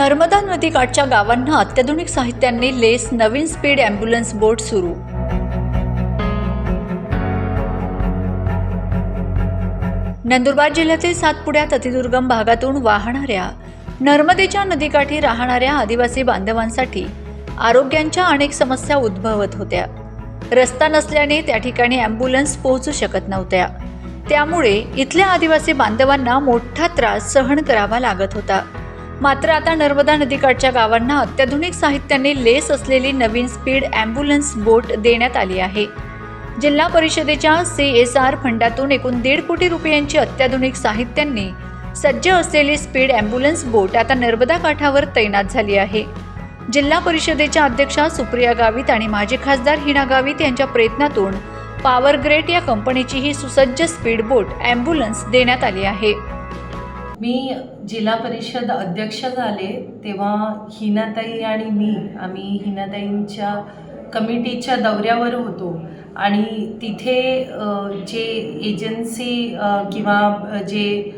नर्मदा नदीकाठच्या गावांना अत्याधुनिक साहित्यांनी लेस नवीन स्पीड अँब्युलन्स बोट सुरू. नंदुरबार जिल्ह्यातील सातपुड्यात अतिदुर्गम भागातून वाहणाऱ्या नर्मदेच्या नदीकाठी राहणाऱ्या आदिवासी बांधवांसाठी आरोग्यांच्या अनेक समस्या उद्भवत होत्या. रस्ता नसल्याने त्या ठिकाणी ॲम्ब्युलन्स पोहोचू शकत नव्हत्या. त्यामुळे इथल्या आदिवासी बांधवांना मोठा त्रास सहन करावा लागत होता. मात्र आता नर्मदा नदीकाठच्या गावांना अत्याधुनिक साहित्याने लेस असलेली नवीन स्पीड ॲम्ब्युलन्स बोट देण्यात आली आहे. जिल्हा परिषदेच्या सी एस आर फंडातून एकूण दीड कोटी रुपयांची अत्याधुनिक साहित्यांनी सज्ज असलेली स्पीड ॲम्ब्युलन्स बोट आता नर्मदा काठावर तैनात झाली आहे. जिल्हा परिषदेच्या अध्यक्षा सुप्रिया गावित आणि माजी खासदार हिना गावित यांच्या प्रयत्नातून पॉवर ग्रेट या कंपनीची ही सुसज्ज स्पीड बोट ॲम्ब्युलन्स देण्यात आली आहे. मी जिल्हा परिषद अध्यक्ष झाले तेव्हा हिनाताई आणि मी आम्ही हिनाताईंच्या कमिटीच्या दौऱ्यावर होतो. आणि तिथे जे एजन्सी किंवा जे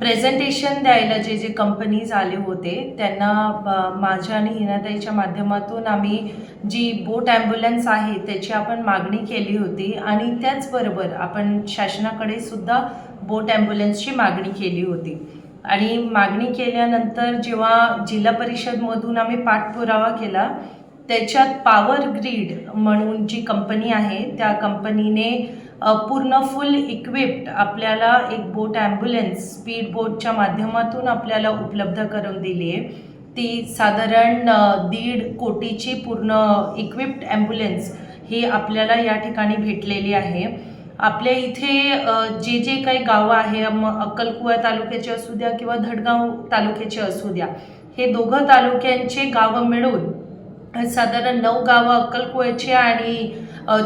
प्रेझेंटेशन द्यायला जे जे कंपनीज आले होते त्यांना माझ्या आणि हिनाताईच्या माध्यमातून आम्ही जी बोट ॲम्ब्युलन्स आहे त्याची आपण मागणी केली होती. आणि त्याचबरोबर आपण शासनाकडे सुद्धा बोट ॲम्ब्युलन्सची मागणी केली होती. आणि मागणी केल्यानंतर जेव्हा जिल्हा परिषदमधून आम्ही पाठपुरावा केला त्याच्यात पॉवर ग्रीड म्हणून जी कंपनी आहे त्या कंपनीने पूर्ण फुल इक्विप्ड आपल्याला एक बोट ॲम्ब्युलन्स स्पीड बोटच्या माध्यमातून आपल्याला उपलब्ध करून दिली आहे. ती साधारण दीड कोटीची पूर्ण इक्विप्ड ॲम्ब्युलन्स ही आपल्याला या ठिकाणी भेटलेली आहे. आपल्या इथे जे जे काही गावं आहे मग अक्कलकुवा तालुक्याचे असू द्या किंवा धडगाव तालुक्याचे असू द्या हे दोघं तालुक्यांचे गावं मिळून साधारण नऊ गावं अक्कलकुव्याचे आणि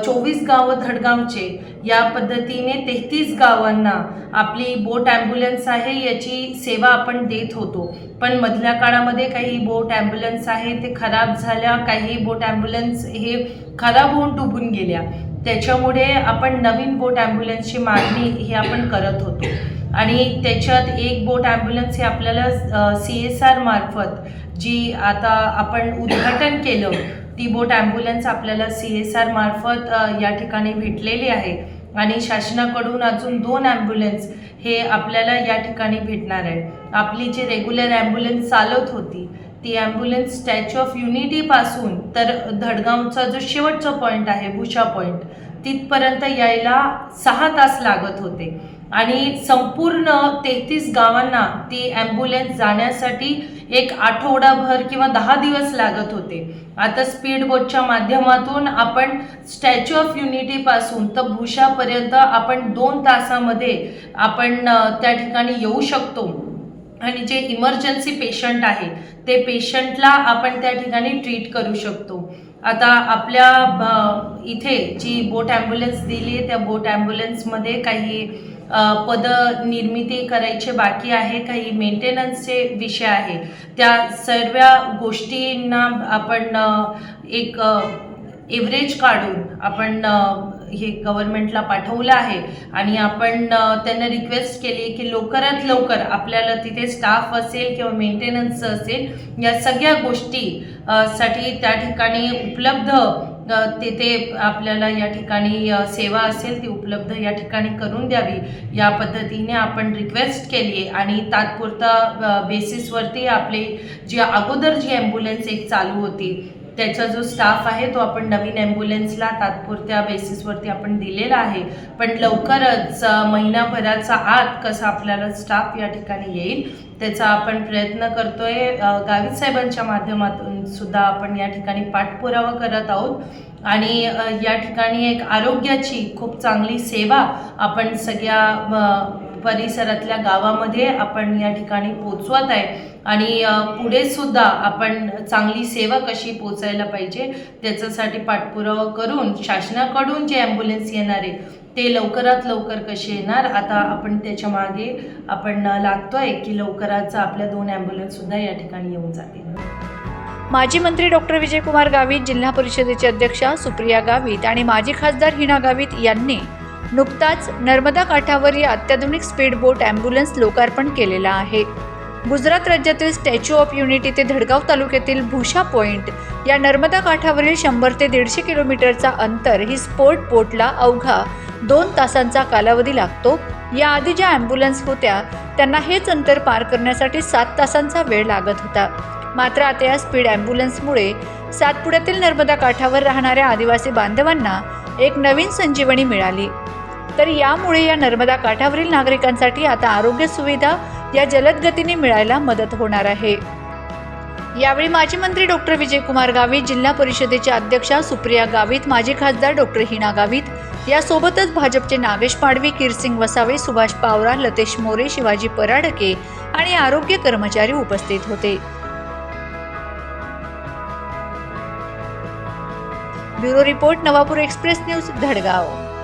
चोवीस गावं धडगावचे या पद्धतीने तेहतीस गावांना आपली बोट ॲम्ब्युलन्स आहे याची सेवा आपण देत होतो. पण मधल्या काळामध्ये काही बोट ॲम्ब्युलन्स आहे ते खराब झाल्या काही बोट ॲम्ब्युलन्स हे खराब होऊन डुबून गेल्या. त्याच्यामुळे आपण नवीन बोट ॲम्ब्युलन्सची मागणी हे आपण करत होतो. आणि त्याच्यात एक बोट ॲम्ब्युलन्स हे आपल्याला सी एस आर मार्फत जी आता आपण उद्घाटन केलं ती बोट ॲम्ब्युलन्स आपल्याला सी एस आर मार्फत या ठिकाणी भेटलेली आहे. आणि शासनाकडून अजून दोन ॲम्ब्युलन्स हे आपल्याला या ठिकाणी भेटणार आहे आपली जी रेग्युलर ॲम्ब्युलन्स चालत होती ती ॲम्ब्युलन्स स्टॅच्यू ऑफ युनिटीपासून तर धडगावचा जो शेवटचा पॉईंट आहे भुशा पॉईंट तिथपर्यंत यायला सहा तास लागत होते. आणि संपूर्ण तेहतीस गावांना ती ॲम्ब्युलन्स जाण्यासाठी एक आठवडाभर किंवा दहा दिवस लागत होते. आता स्पीड बोटच्या माध्यमातून आपण स्टॅच्यू ऑफ युनिटीपासून तर भुशापर्यंत आपण दोन तासामध्ये आपण त्या ठिकाणी येऊ शकतो. आणि जे इमर्जन्सी पेशंट आहे ते पेशंटला आपण त्या ठिकाणी ट्रीट करू शकतो. आता आपल्या इथे जी बोट ॲम्ब्युलन्स दिली आहे त्या बोट ॲम्ब्युलन्समध्ये काही पद निर्मिती करायचे बाकी आहे काही मेंटेनन्सचे विषय आहे. त्या सर्व गोष्टींना आपण एक एव्हरेज काढून आपण हे गव्हर्नमेंटला पाठवलं आहे. आणि आपण त्यांना रिक्वेस्ट केली की लवकरात लवकर आपल्याला तिथे स्टाफ असेल किंवा मेंटेनन्स असेल या सगळ्या गोष्टी साठी त्या ठिकाणी उपलब्ध तिथे आपल्याला या ठिकाणी सेवा असेल ती उपलब्ध या ठिकाणी करून द्यावी. या पद्धतीने आपण रिक्वेस्ट केली आहे आणि तात्पुरता बेसिसवरती आपले जी अगोदर जी ॲम्ब्युलन्स एक चालू होती त्याचा जो स्टाफ आहे तो आपण नवीन ॲम्ब्युलन्सला तात्पुरत्या बेसिसवरती आपण दिलेला आहे. पण लवकरच महिनाभराचा आत कसा आपल्याला स्टाफ या ठिकाणी येईल त्याचा आपण प्रयत्न करतोय. गावित साहेबांच्या माध्यमातून सुद्धा आपण या ठिकाणी पाठपुरावा करत आहोत. आणि या ठिकाणी एक आरोग्याची खूप चांगली सेवा आपण सगळ्या परिसरातल्या गावामध्ये आपण या ठिकाणी पोचवत आहे. आणि पुढे सुद्धा आपण चांगली सेवा कशी पोचायला पाहिजे त्याच्यासाठी पाठपुरावा करून शासनाकडून जे ॲम्ब्युलन्स येणार आहे ते लवकरात लवकर कसे येणार आता आपण त्याच्यामागे आपण लागतो आहे की लवकरच आपल्या दोन ॲम्ब्युलन्स सुद्धा या ठिकाणी येऊन जातील. माजी मंत्री डॉक्टर विजयकुमार गावित जिल्हा परिषदेचे अध्यक्षा सुप्रिया गावित आणि माजी खासदार हिना गावित यांनी नुकताच नर्मदा काठावर या अत्याधुनिक स्पीड बोट ॲम्ब्युलन्स लोकार्पण केलेला आहे. गुजरात राज्यातील स्टॅच्यू ऑफ युनिटी ते धडगाव तालुक्यातील भूषा पॉइंट या नर्मदा काठावरील शंभर ते दीडशे किलोमीटरचा अंतर ही स्पोर्ट बोटला अवघा दोन तासांचा कालावधी लागतो. याआधी ज्या ॲम्ब्युलन्स होत्या त्यांना हेच अंतर पार करण्यासाठी सात तासांचा वेळ लागत होता. मात्र आता या स्पीड ॲम्ब्युलन्समुळे सातपुड्यातील नर्मदा काठावर राहणाऱ्या आदिवासी बांधवांना एक नवीन संजीवनी मिळाली. तर यामुळे या नर्मदा काठावरील नागरिकांसाठी आता आरोग्य सुविधा या जलद गतीने मिळायला मदत होणार आहे. यावेळी माजी मंत्री डॉक्टर विजयकुमार गावित जिल्हा परिषदेच्या अध्यक्षा सुप्रिया गावित माजी खासदार डॉक्टर हिना गावित यासोबतच भाजपचे नागेश पाडवी किरसिंग वसावे सुभाष पावरा लतेश मोरे शिवाजी पराडके आणि आरोग्य कर्मचारी उपस्थित होते. Bureau report Navapur express news Dhadgaon.